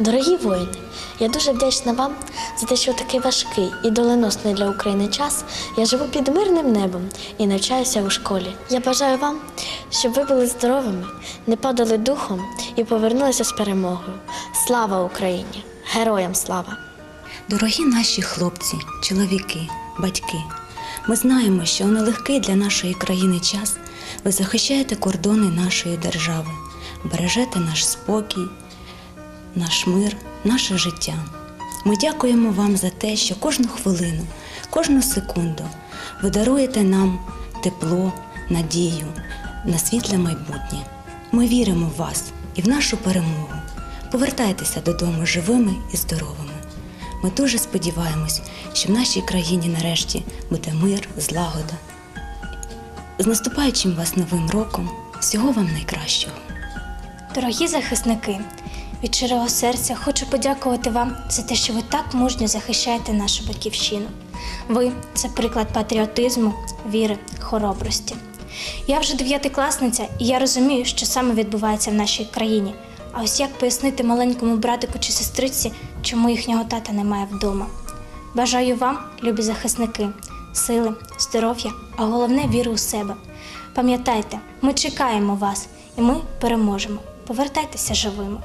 Дорогі воїни, я дуже вдячна вам за те, що такий важкий і доленосний для України час я живу під мирним небом і навчаюся у школі. Я бажаю вам, щоб ви були здоровими, не падали духом і повернулися з перемогою. Слава Україні! Героям слава! Дорогі наші хлопці, чоловіки, батьки, ми знаємо, що у нелегкий для нашої країни час ви захищаєте кордони нашої держави, бережете наш спокій, наш мир, наше життя. Ми дякуємо вам за те, що кожну хвилину, кожну секунду ви даруєте нам тепло, надію на світле майбутнє. Ми віримо в вас і в нашу перемогу. Повертайтеся додому живими і здоровими. Ми дуже сподіваємось, що в нашій країні нарешті буде мир, злагода. З наступаючим вас новим роком! Всього вам найкращого! Дорогі захисники, від щирого серця хочу подякувати вам за те, що ви так мужньо захищаєте нашу батьківщину. Ви це приклад патріотизму, віри, хоробрості. Я вже дев'ятикласниця, і я розумію, що саме відбувається в нашій країні. А ось як пояснити маленькому братику чи сестриці, чому їхнього тата немає вдома. Бажаю вам, любі захисники, сили, здоров'я, а головне віри у себе. Пам'ятайте, ми чекаємо вас і ми переможемо. Повертайтеся живими.